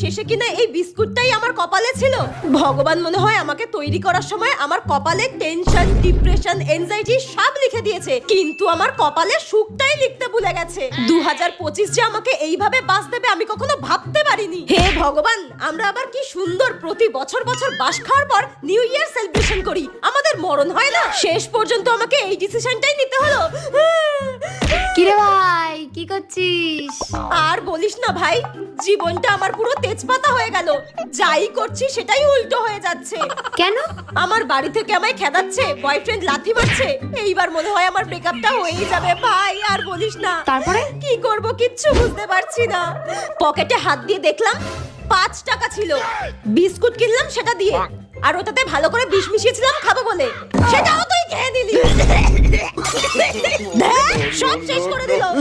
শেষে কিনা এই বিস্কুটটাই আমার কপালে ছিল? ভগবান মনে হয় আমাকে তৈরি করার সময় আমার কপালে টেনশন ডিপ্রেশন এনজাইটি সব লিখে দিয়েছে। কিন্তু আমার কপালে সুখটাই লিখতে ভুলে গেছে। দু হাজার পঁচিশ যে আমাকে এইভাবে বাস দেবে আমি কখনো ভাবতে পারিনি। হে ভগবান আমরা আবার কি সুন্দর প্রতি বছর বছর বাস খাওয়ার পর নিউ ইয়ার সেলিব্রেশন করি? আমাদের মরণ হয় না? শেষ পর্যন্ত আমাকে এই ডিসিশনটাই নিতে হলো। কিরে ভাই কি করছিস? বলিস না ভাই জীবনটা আমার পুরো তেজপাতা হয়ে গেল। যাই করছি সেটাই উল্টো হয়ে যাচ্ছে। কেন? আমার বাড়ি থেকে আমায় খেদাচ্ছে বয়ফ্রেন্ড লাথি মারছে এইবার মনে হয় আমার ব্রেকআপটা হয়েই যাবে। ভাই আর বলিস না। তারপরে? কি করব কিচ্ছু বুঝতে পারছি না। পকেটে হাত দিয়ে দেখলাম পাঁচ টাকা ছিল। বিস্কুট কিনলাম সেটা দিয়ে আর ওটাতে ভালো করে বিষ মিশিয়েছিলাম খাব বলে। সেটাও তুই খেয়ে দিলি সব শেষ করে দিল।